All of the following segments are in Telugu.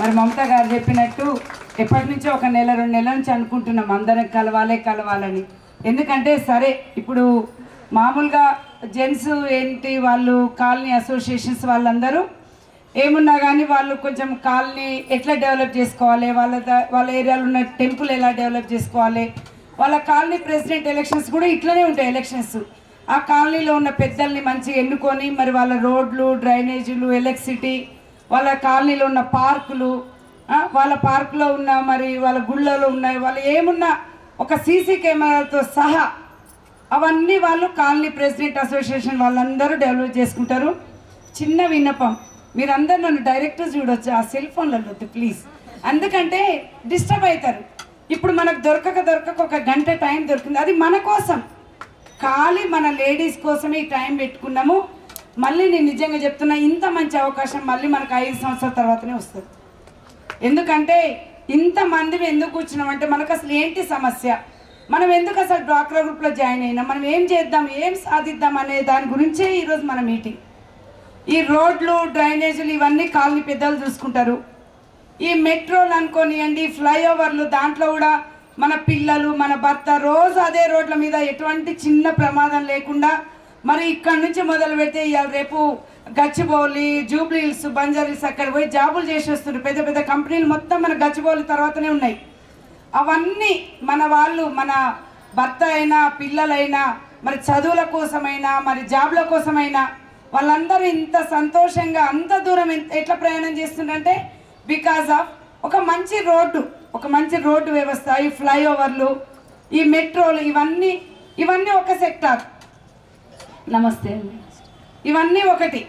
మరి మమతా గారు చెప్పినట్టు ఎప్పటి నుంచో ఒక నెల రెండు నెలల నుంచి అనుకుంటున్నాం అందరం కలవాలే కలవాలని. ఎందుకంటే సరే ఇప్పుడు మామూలుగా జెంట్స్ ఏంటి వాళ్ళు కాలనీ అసోసియేషన్స్ వాళ్ళందరూ ఏమున్నా కానీ వాళ్ళు కొంచెం కాలనీ ఎట్లా డెవలప్ చేసుకోవాలి వాళ్ళ వాళ్ళ ఏరియాలో ఉన్న టెంపుల్ ఎలా డెవలప్ చేసుకోవాలి వాళ్ళ కాలనీ ప్రెసిడెంట్ ఎలక్షన్స్ కూడా ఇట్లనే ఉంటాయి ఎలక్షన్స్. ఆ కాలనీలో ఉన్న పెద్దల్ని మంచిగా ఎన్నుకొని మరి వాళ్ళ రోడ్లు డ్రైనేజీలు ఎలక్ట్రిసిటీ వాళ్ళ కాలనీలో ఉన్న పార్కులు వాళ్ళ పార్కులో ఉన్న మరి వాళ్ళ గుళ్ళలో ఉన్నాయి వాళ్ళు ఏమున్నా ఒక సీసీ కెమెరాతో సహా అవన్నీ వాళ్ళు కాలనీ ప్రెసిడెంట్ అసోసియేషన్ వాళ్ళందరూ డెవలప్ చేసుకుంటారు. చిన్న విన్నపం. మీరందరూ నన్ను డైరెక్ట్ చూడొచ్చు ఆ సెల్ ఫోన్లలో వద్దు ప్లీజ్. ఎందుకంటే డిస్టర్బ్ అవుతారు. ఇప్పుడు మనకు దొరకక దొరకక ఒక గంట టైం దొరికింది. అది మన కోసం. ఖాళీ మన లేడీస్ కోసమే ఈ టైం పెట్టుకున్నాము. మళ్ళీ నేను నిజంగా చెప్తున్నా ఇంత మంచి అవకాశం మళ్ళీ మనకు ఐదు సంవత్సరాల తర్వాతనే వస్తుంది. ఎందుకంటే ఇంతమంది ఎందుకు కూర్చున్నామంటే మనకు అసలు ఏంటి సమస్య? మనం ఎందుకు అసలు డ్వాక్రా గ్రూప్లో జాయిన్ అయినా? మనం ఏం చేద్దాం? ఏం సాధిద్దాం అనే దాని గురించే ఈరోజు మన మీటింగ్. ఈ రోడ్లు డ్రైనేజీలు ఇవన్నీ కాలనీ పెద్దలు చూసుకుంటారు. ఈ మెట్రోలు అనుకోనియండి ఫ్లైఓవర్లు దాంట్లో కూడా మన పిల్లలు మన భర్త రోజు అదే రోడ్ల మీద ఎటువంటి చిన్న ప్రమాదం లేకుండా మరి ఇక్కడ నుంచి మొదలు పెడితే ఇవాళ రేపు గచ్చిబౌలి జూబ్లీ హిల్స్ బంజారీస్ అక్కడ పోయి జాబులు చేసేస్తున్నారు పెద్ద పెద్ద కంపెనీలు మొత్తం మన గచ్చిబౌలి తర్వాతనే ఉన్నాయి. అవన్నీ మన వాళ్ళు మన భర్త అయినా పిల్లలైనా మరి చదువుల కోసమైనా మరి జాబ్ల కోసమైనా వాళ్ళందరూ ఇంత సంతోషంగా అంత దూరం ఎట్లా ప్రయాణం చేస్తుందంటే బికాజ్ ఆఫ్ ఒక మంచి రోడ్డు ఒక మంచి రోడ్డు వ్యవస్థ ఈ ఫ్లైఓవర్లు ఈ మెట్రోలు ఇవన్నీ ఇవన్నీ ఒక సెక్టార్. నమస్తే అండి. ఇవన్నీ ఒకటి.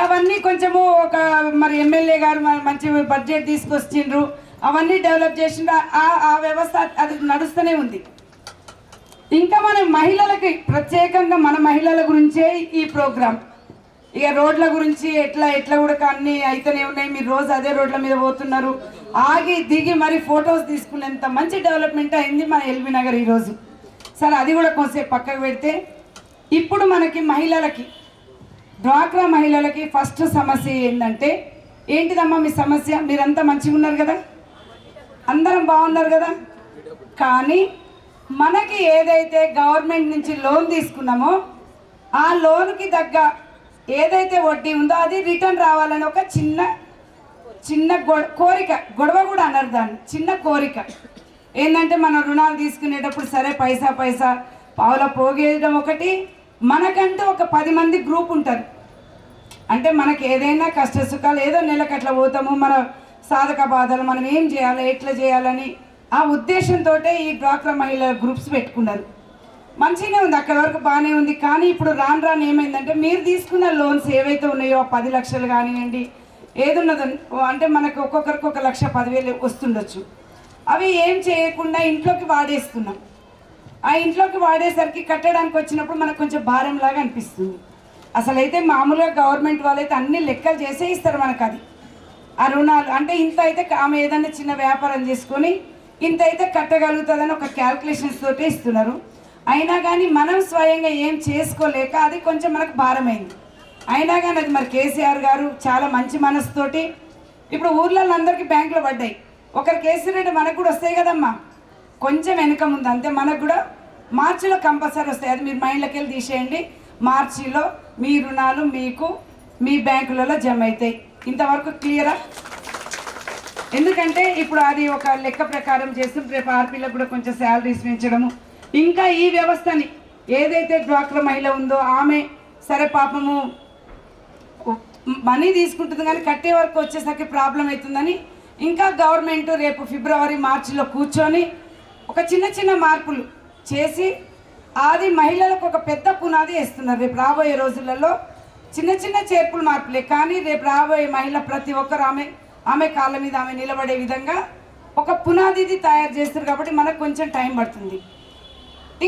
అవన్నీ కొంచెము ఒక మరి ఎమ్మెల్యే గారు మరి మంచి బడ్జెట్ తీసుకొచ్చిండ్రు. అవన్నీ డెవలప్ చేసిండ్రు. ఆ- ఆ వ్యవస్థ అది నడుస్తూనే ఉంది. ఇంకా మన మహిళలకి ప్రత్యేకంగా మన మహిళల గురించే ఈ ప్రోగ్రాం. ఇక రోడ్ల గురించి ఎట్లా ఎట్లా కూడా అన్నీ అయితేనే ఉన్నాయి. మీరు రోజు అదే రోడ్ల మీద పోతున్నారు. ఆగి దిగి మరి ఫొటోస్ తీసుకునేంత మంచి డెవలప్మెంట్ అయింది మన ఎల్బీ నగర్ ఈరోజు. సరే అది కూడా కొంచెం పక్కకు పెడితే ఇప్పుడు మనకి మహిళలకి డ్వాక్రా మహిళలకి ఫస్ట్ సమస్య ఏంటంటే ఏంటిదమ్మా మీ సమస్య? మీరంతా మంచిగా ఉన్నారు కదా? అందరం బాగున్నారు కదా? కానీ మనకి ఏదైతే గవర్నమెంట్ నుంచి లోన్ తీసుకున్నామో ఆ లోన్కి తగ్గ ఏదైతే వడ్డీ ఉందో అది రిటర్న్ రావాలని ఒక చిన్న చిన్న కోరిక గొడవ కూడా అన్నారు దాన్ని చిన్న కోరిక. ఏంటంటే మనం రుణాలు తీసుకునేటప్పుడు సరే పైసా పైసా పావుల పోగేయడం ఒకటి మనకంటే ఒక పది మంది గ్రూప్ ఉంటారు. అంటే మనకి ఏదైనా కష్ట సుఖాలు ఏదో నెలకు అట్లా పోతాము మన సాధక బాధలు మనం ఏం చేయాలి ఎట్లా చేయాలని ఆ ఉద్దేశంతో ఈ డ్వాక్రా మహిళల గ్రూప్స్ పెట్టుకున్నారు. మంచిగానే ఉంది అక్కడ వరకు బాగానే ఉంది కానీ ఇప్పుడు రాను రాను ఏమైందంటే మీరు తీసుకున్న లోన్స్ ఏవైతే ఉన్నాయో ఆ పది లక్షలు కానివ్వండి ఏదున్నదో అంటే మనకు ఒక్కొక్కరికి ఒక లక్ష పదివేలు వస్తుండొచ్చు. అవి ఏం చేయకుండా ఇంట్లోకి వాడేస్తున్నాం. ఆ ఇంట్లోకి వాడేసరికి కట్టడానికి వచ్చినప్పుడు మనకు కొంచెం భారంలాగా అనిపిస్తుంది. అసలు అయితే మామూలుగా గవర్నమెంట్ వాళ్ళైతే అన్ని లెక్కలు చేసే ఇస్తారు మనకు అది ఆ రుణాలు అంటే ఇంత అయితే ఆమె ఏదైనా చిన్న వ్యాపారం చేసుకొని ఇంత అయితే కట్టగలుగుతుందని ఒక క్యాల్కులేషన్స్ తోటే ఇస్తున్నారు. అయినా కానీ మనం స్వయంగా ఏం చేసుకోలేక అది కొంచెం మనకు భారమైంది. అయినా కానీ అది మరి కేసీఆర్ గారు చాలా మంచి మనసుతోటి ఇప్పుడు ఊర్లలో అందరికీ బ్యాంకులో పడ్డాయి. ఒకరికి వేసినట్టు మనకు కూడా వస్తాయి కదమ్మా. కొంచెం వెనుక ముందు అంతే మనకు కూడా మార్చిలో కంపల్సరీ వస్తాయి. అది మీరు మైండ్లోకి వెళ్ళి తీసేయండి. మార్చిలో మీ రుణాలు మీకు మీ బ్యాంకులలో జమ అవుతాయి ఇంతవరకు క్లియరా? ఎందుకంటే ఇప్పుడు అది ఒక లెక్క ప్రకారం చేస్తూ రేపు ఆర్పీలకు కూడా కొంచెం శాలరీస్ పెంచడము. ఇంకా ఈ వ్యవస్థని ఏదైతే డ్వాక్రా మహిళ ఉందో ఆమె సరే పాపము మనీ తీసుకుంటుంది కానీ కట్టే వరకు వచ్చేసరికి ప్రాబ్లం అవుతుందని ఇంకా గవర్నమెంట్ రేపు ఫిబ్రవరి మార్చిలో కూర్చొని ఒక చిన్న చిన్న మార్పులు చేసి అది మహిళలకు ఒక పెద్ద పునాది వేస్తున్నారు. రేపు రాబోయే రోజులలో చిన్న చిన్న చేర్పులు మార్పులే. కానీ రేపు రాబోయే మహిళ ప్రతి ఒక్కరు ఆమె ఆమె కాళ్ళ మీద ఆమె నిలబడే విధంగా ఒక పునాదిది తయారు చేస్తారు కాబట్టి మనకు కొంచెం టైం పడుతుంది.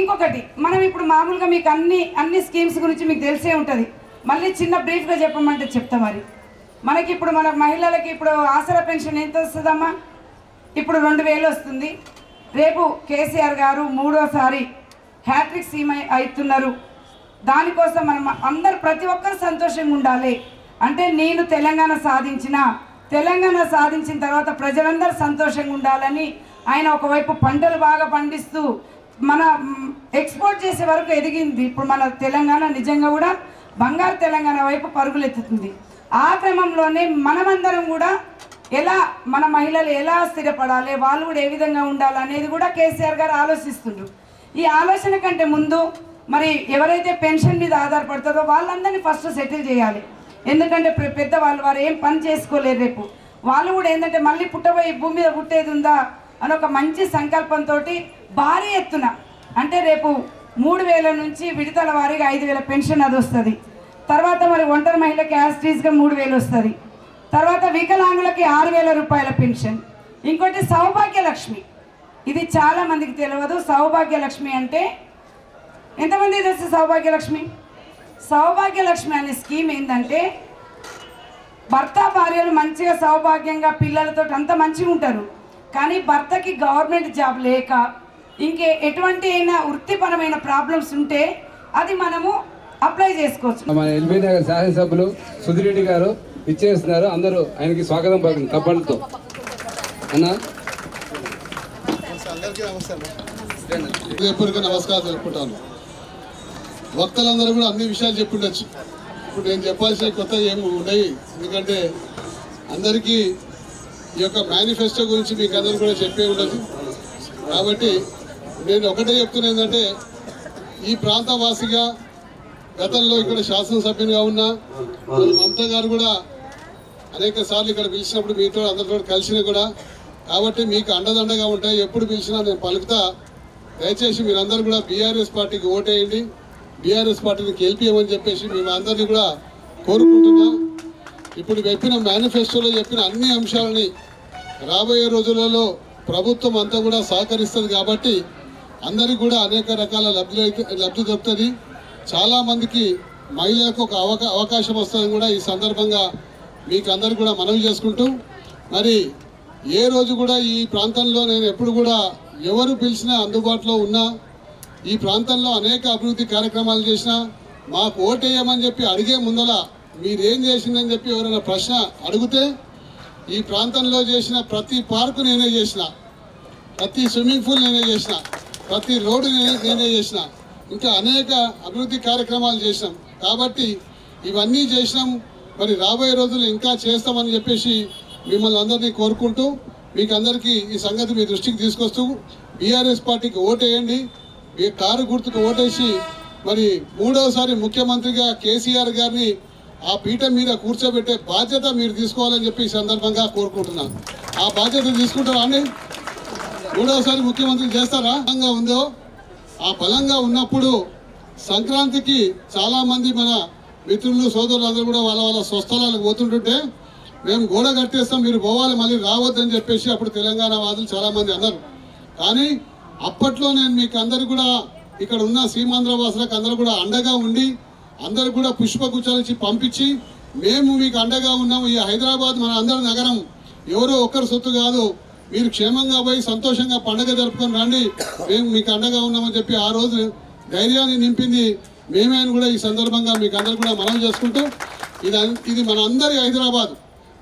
ఇంకొకటి మనం ఇప్పుడు మామూలుగా మీకు అన్ని అన్ని స్కీమ్స్ గురించి మీకు తెలిసే ఉంటుంది. మళ్ళీ చిన్న బ్రీఫ్గా చెప్పమంటే చెప్తా మరి. మనకి ఇప్పుడు మన మహిళలకి ఇప్పుడు ఆసరా పెన్షన్ ఎంత వస్తుందమ్మా? ఇప్పుడు రెండు వేలు వస్తుంది. రేపు కేసీఆర్ గారు మూడోసారి హ్యాట్రిక్ సీమ అవుతున్నారు దానికోసం మనం అందరు ప్రతి ఒక్కరు సంతోషంగా ఉండాలి. అంటే నేను తెలంగాణ సాధించిన తెలంగాణ సాధించిన తర్వాత ప్రజలందరూ సంతోషంగా ఉండాలని ఆయన ఒకవైపు పంటలు బాగా పండిస్తూ మన ఎక్స్పోర్ట్ చేసే వరకు ఎదిగింది. ఇప్పుడు మన తెలంగాణ నిజంగా కూడా బంగారు తెలంగాణ వైపు పరుగులెత్తుతుంది. ఆ క్రమంలోనే మనమందరం కూడా ఎలా మన మహిళలు ఎలా స్థిరపడాలి వాళ్ళు కూడా ఏ విధంగా ఉండాలి అనేది కూడా కేసీఆర్ గారు ఆలోచిస్తుండ్రు. ఈ ఆలోచన కంటే ముందు మరి ఎవరైతే పెన్షన్ మీద ఆధారపడతారో వాళ్ళందరినీ ఫస్ట్ సెటిల్ చేయాలి. ఎందుకంటే పెద్ద వాళ్ళు వారు ఏం పని చేసుకోలేరు రేపు. వాళ్ళు కూడా ఏంటంటే మళ్ళీ పుట్టబోయి భూమి మీద పుట్టేది ఉందా అని ఒక మంచి సంకల్పంతో భారీ ఎత్తున అంటే రేపు మూడు వేల నుంచి విడతల వారీగా ఐదు వేల పెన్షన్ అది వస్తుంది. తర్వాత మరి ఒంటరి మహిళకి యాస్టీస్గా మూడు వేలు వస్తుంది. తర్వాత వికలాంగులకి ఆరు వేల రూపాయల పెన్షన్ ఇంకోటి సౌభాగ్యలక్ష్మి. ఇది చాలా మందికి తెలియదు సౌభాగ్యలక్ష్మి అంటే ఎంతమంది తెలుసు సౌభాగ్యలక్ష్మి? సౌభాగ్యలక్ష్మి అనే స్కీమ్ ఏంటంటే భర్త భార్యలు మంచిగా సౌభాగ్యంగా పిల్లలతో అంత మంచిగా ఉంటారు. కానీ భర్తకి గవర్నమెంట్ జాబ్ లేక ఇంకే ఎటువంటి అయినా వృత్తిపరమైన ప్రాబ్లమ్స్ ఉంటే అది మనము అప్లై చేసుకోవచ్చు. మన ఎల్బీ నగర్ శాసనసభ్యులు సుధిరెడ్డి గారు ఇచ్చేస్తున్నారు అందరూ ఆయనకి స్వాగతం పలికింది కప్పలతో అన్నా? ఎప్పటికీ నమస్కారం తెలుపుకుంటాను వక్తలందరూ కూడా అన్ని విషయాలు చెప్పుండొచ్చు. ఇప్పుడు నేను చెప్పాల్సిన కొత్త ఏమి ఉన్నాయి. ఎందుకంటే అందరికీ ఈ యొక్క మేనిఫెస్టో గురించి మీకు అందరూ కూడా చెప్పే ఉండదు కాబట్టి నేను ఒకటే చెప్తున్నా ఏంటంటే ఈ ప్రాంత వాసిగా గతంలో ఇక్కడ శాసనసభ్యునిగా ఉన్న మమతా గారు కూడా అనేక సార్లు ఇక్కడ పిలిచినప్పుడు మీతో అందరితో కలిసిన కూడా కాబట్టి మీకు అండదండగా ఉంటాయి. ఎప్పుడు పిలిచినా నేను పలుకుతా. దయచేసి మీరందరూ కూడా బీఆర్ఎస్ పార్టీకి ఓటేయండి. బీఆర్ఎస్ పార్టీని గెలిపియమని చెప్పేసి మేము అందరినీ కూడా కోరుకుంటున్నా. ఇప్పుడు చెప్పిన మేనిఫెస్టోలో చెప్పిన అన్ని అంశాలని రాబోయే రోజులలో ప్రభుత్వం అంతా కూడా సహకరిస్తుంది కాబట్టి అందరికీ కూడా అనేక రకాల లబ్ధి లబ్ధి దొరుకుతుంది. చాలామందికి మహిళలకు ఒక అవకా అవకాశం వస్తుందని కూడా ఈ సందర్భంగా మీకు అందరు కూడా మనవి చేసుకుంటూ మరి ఏ రోజు కూడా ఈ ప్రాంతంలో నేను ఎప్పుడు కూడా ఎవరు పిలిచినా అందుబాటులో ఉన్నా ఈ ప్రాంతంలో అనేక అభివృద్ధి కార్యక్రమాలు చేసినా మాకు ఓటేయమని చెప్పి అడిగే ముందల మీరేం చేసిందని చెప్పి ఎవరైనా ప్రశ్న అడిగితే ఈ ప్రాంతంలో చేసిన ప్రతి పార్కు నేనే చేసిన ప్రతి స్విమ్మింగ్ పూల్ నేనే చేసిన ప్రతి రోడ్డు నేనే నేనే చేసిన. ఇంకా అనేక అభివృద్ధి కార్యక్రమాలు చేసినాం. కాబట్టి ఇవన్నీ చేసినాం. మరి రాబోయే రోజులు ఇంకా చేస్తామని చెప్పేసి మిమ్మల్ని అందరినీ కోరుకుంటూ మీకు అందరికీ ఈ సంగతి మీ దృష్టికి తీసుకొస్తూ బీఆర్ఎస్ పార్టీకి ఓటేయండి. మీ కారు గుర్తుకు ఓటేసి మరి మూడవసారి ముఖ్యమంత్రిగా కేసీఆర్ గారిని ఆ పీఠం మీద కూర్చోబెట్టే బాధ్యత మీరు తీసుకోవాలని చెప్పి ఈ సందర్భంగా కోరుకుంటున్నాను. ఆ బాధ్యత తీసుకుంటారా అండి? మూడవసారి ముఖ్యమంత్రి చేస్తారా? బలంగా ఉందో ఆ బలంగా ఉన్నప్పుడు సంక్రాంతికి చాలామంది మన మిత్రులు సోదరులు అందరూ కూడా వాళ్ళ వాళ్ళ స్వస్థలాలకు పోతుంటుంటే మేము గోడ కట్టేస్తాం మీరు పోవాలి మళ్ళీ రావద్దని చెప్పేసి అప్పుడు తెలంగాణ వాదులు చాలామంది అన్నారు. కానీ అప్పట్లో నేను మీకు అందరు కూడా ఇక్కడ ఉన్న సీమాంధ్ర వాసులకు అందరూ కూడా అండగా ఉండి అందరు కూడా పుష్పగుచ్చాలించి పంపించి మేము మీకు అండగా ఉన్నాము. ఈ హైదరాబాద్ మన అందరి నగరం ఎవరో ఒక్కరి సొత్తు కాదు. మీరు క్షేమంగా పోయి సంతోషంగా పండగ జరుపుకొని రండి. మేము మీకు అండగా ఉన్నామని చెప్పి ఆ రోజు ధైర్యాన్ని నింపింది మేమేను కూడా ఈ సందర్భంగా మీకు అందరు కూడా మనం చేసుకుంటూ ఇది ఇది మన అందరి హైదరాబాద్.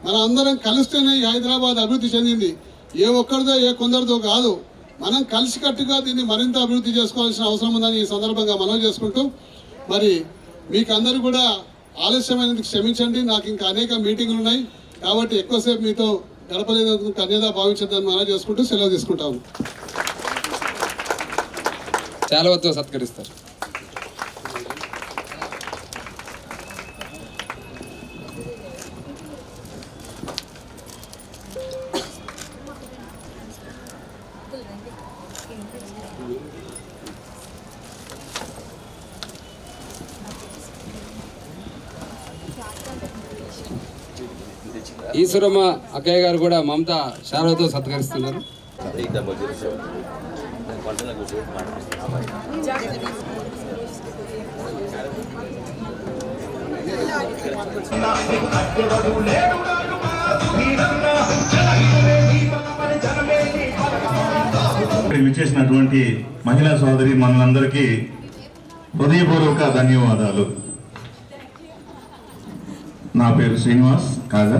మన అందరం కలిస్తేనే ఈ హైదరాబాద్ అభివృద్ధి చెందింది. ఏ ఒక్కరిదో ఏ కొందరిదో కాదు. మనం కలిసికట్టుగా దీన్ని మరింత అభివృద్ధి చేసుకోవాల్సిన అవసరం ఉందని ఈ సందర్భంగా మనం చేసుకుంటూ మరి మీకు అందరూ కూడా ఆలస్యమైనది క్షమించండి. నాకు ఇంకా అనేక మీటింగులు ఉన్నాయి. కాబట్టి ఎక్కువసేపు మీతో గడపలేనందుకు కన్యదా భావించద్దని మనం చేసుకుంటూ సెలవు తీసుకుంటాము. చాలా వద్ద సత్కరిస్తారు. ఈశ్వరమ్మ అక్కయ్య గారు కూడా మమత శారదతో సత్కరిస్తున్నారు. ఇక్కడ విచ్చేసినటువంటి మహిళా సోదరి మనందరికీ హృదయపూర్వక ధన్యవాదాలు. నా పేరు శ్రీనివాస్ కాగా